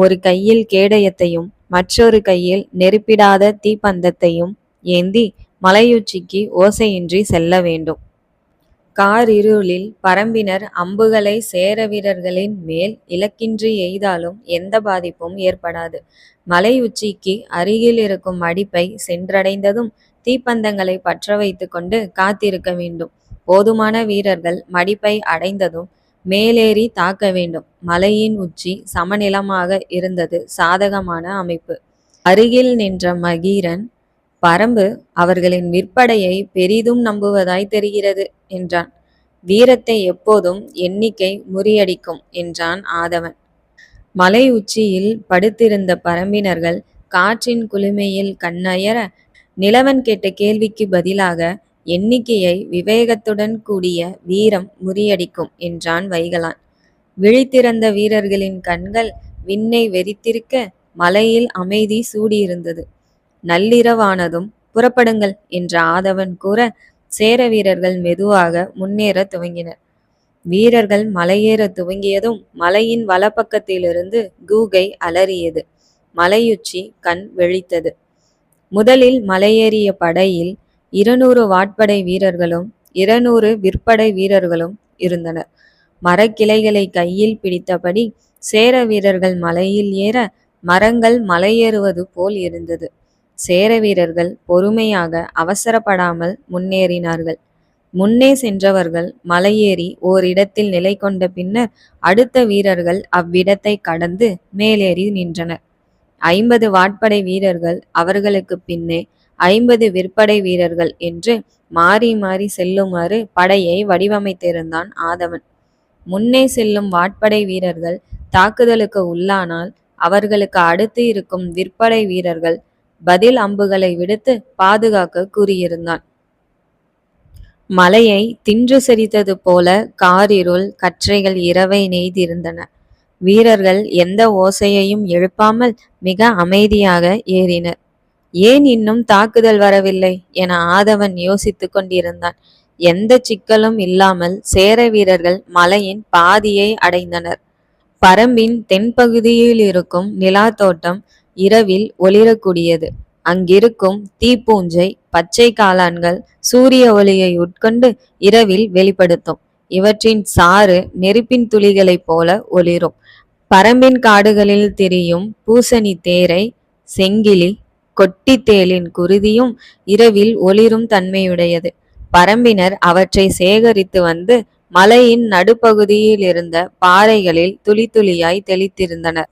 ஒரு கையில் கேடயத்தையும் மற்றொரு கையில் நெருப்பிடாத தீப்பந்தத்தையும் ஏந்தி மலையுச்சிக்கு ஓசையின்றி செல்ல வேண்டும். காரிருளில் பரம்பினர் அம்புகளை சேர வீரர்களின் மேல் இலக்கின்றி எய்தாலும் எந்த பாதிப்பும் ஏற்படாது. மலை உச்சிக்கு அருகில் இருக்கும் அடிப்பை சென்றடைந்ததும் தீப்பந்தங்களை பற்ற வைத்து கொண்டு காத்திருக்க வேண்டும். போதுமான வீரர்கள் மடிப்பை அடைந்ததும் மேலேறி தாக்க வேண்டும். மலையின் உச்சி சமநிலமாக இருந்தது சாதகமான அமைப்பு. அருகில் நின்ற மகீரன் பரம்பு அவர்களின் விற்படையை பெரிதும் நம்புவதாய் தெரிகிறது என்றான். வீரத்தை எப்போதும் எண்ணிக்கை முறியடிக்கும் என்றான் ஆதவன். மலை உச்சியில் படுத்திருந்த பரம்பினர்கள் காற்றின் குளுமையில் கண்ணயர நிலவன் கேட்ட கேள்விக்கு பதிலாக எண்ணிக்கையை விவேகத்துடன் கூடிய வீரம் முறியடிக்கும் என்றான் வைகலான். விழித்திறந்த வீரர்களின் கண்கள் விண்ணை வெறித்திருக்க மலையில் அமைதி சூடியிருந்தது. நள்ளிரவானதும் புறப்படுங்கள் என்ற ஆதவன் கூற சேர வீரர்கள் மெதுவாக முன்னேற துவங்கினர். வீரர்கள் மலையேற துவங்கியதும் மலையின் வலப்பக்கத்திலிருந்து கூகை அலறியது. மலையுச்சி கண் வெழித்தது முதலில் மலையேறிய படையில் இருநூறு வாட்படை வீரர்களும் இருநூறு விற்படை வீரர்களும் இருந்தனர். மரக்கிளைகளை கையில் பிடித்தபடி சேர வீரர்கள் மலையில் ஏற மரங்கள் மலையேறுவது போல் இருந்தது. சேர வீரர்கள் பொறுமையாக அவசரப்படாமல் முன்னேறினார்கள். முன்னே சென்றவர்கள் மலையேறி ஓரிடத்தில் நிலை கொண்ட பின்னர் அடுத்த வீரர்கள் அவ்விடத்தை கடந்து மேலேறி நின்றனர். ஐம்பது வாட்படை வீரர்கள் அவர்களுக்கு பின்னே ஐம்பது விற்படை வீரர்கள் என்று மாறி மாறி செல்லுமாறு படையை வடிவமைத்திருந்தான் ஆதவன். முன்னே செல்லும் வாட்படை வீரர்கள் தாக்குதலுக்கு உள்ளானால் அவர்களுக்கு அடுத்து இருக்கும் விற்படை வீரர்கள் பதில் அம்புகளை விடுத்து பாதுகாக்க கூறியிருந்தான். மலையை தின்று செறித்தது போல காரிருள் கற்றைகள் இரவை நெய்திருந்தன. வீரர்கள் எந்த ஓசையையும் எழுப்பாமல் மிக அமைதியாக ஏறினர். ஏன் இன்னும் தாக்குதல் வரவில்லை என ஆதவன் யோசித்துக் கொண்டிருந்தான். எந்த சிக்கலும் இல்லாமல் சேர வீரர்கள் மலையின் பாதியை அடைந்தனர். பரம்பின் தென்பகுதியில் இருக்கும் நிலா தோட்டம் இரவில் ஒளிரக்கூடியது. அங்கிருக்கும் தீப்பூஞ்சை பச்சை காளான்கள் சூரிய ஒளியை உட்கொண்டு இரவில் வெளிப்படுத்தும். இவற்றின் சாறு நெருப்பின் துளிகளைப் போல ஒளிரும். பரம்பின் காடுகளில் திரியும் பூசணி தேரை செங்கிலி கொட்டித்தேலின் குருதியும் இரவில் ஒளிரும் தன்மையுடையது. பரம்பினர் அவற்றை சேகரித்து வந்து மலையின் நடுப்பகுதியில் இருந்த பாறைகளில் துளி துளியாய் தெளித்திருந்தனர்.